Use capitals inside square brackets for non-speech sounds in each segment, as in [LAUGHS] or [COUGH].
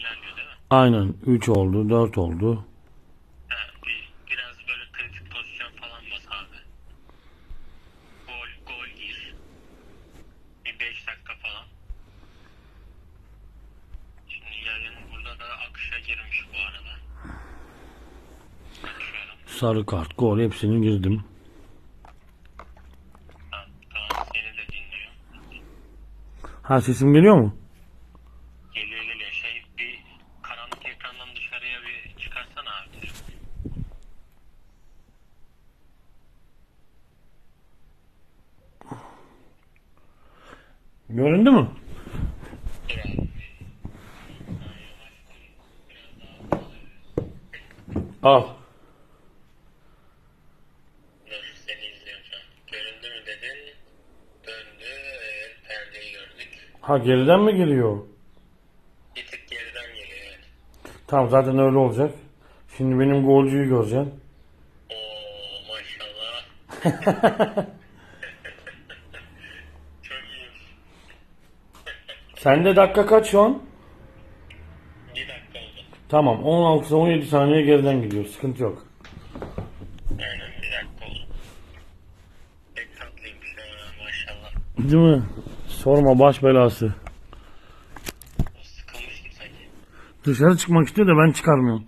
ilerliyor değil mi? Aynen 3 oldu 4 oldu. Ha, bir, biraz böyle kritik pozisyon falan bas abi. Gol, gol gir. Bir 5 dakika falan. Şimdi yayın burada da akışa girmiş bu arada. Bakıyorum. Sarı kart gol hepsini girdim. Tamam, tamam seni de dinliyor. Ha sesim geliyor mu? Geliyor geliyor. Şey bir karanlık ekrandan dışarıya bir çıkarsana abi. Göründü mü? Al. Dur seni izliyorum şu an. Göründü mü dedin? Döndü. Evet perdeyi gördük. Ha geriden mi geliyor? Bir tık geriden geliyor evet. Tamam zaten öyle olacak. Şimdi benim golcüyü göreceksin. Oo maşallah. [LAUGHS] Çok iyiymiş. Sende dakika kaç şu an? Bir dakika oldu. Tamam 16 17 saniye geriden gidiyor. Sıkıntı yok. Aynen bir dakika oldu. Pek tatlıymış ya maşallah. Değil mi? Sorma baş belası. Dışarı çıkmak istiyor da ben çıkarmıyorum.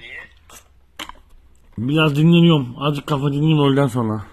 Niye? Biraz dinleniyorum. Azıcık kafa dinleyeyim öğleden sonra.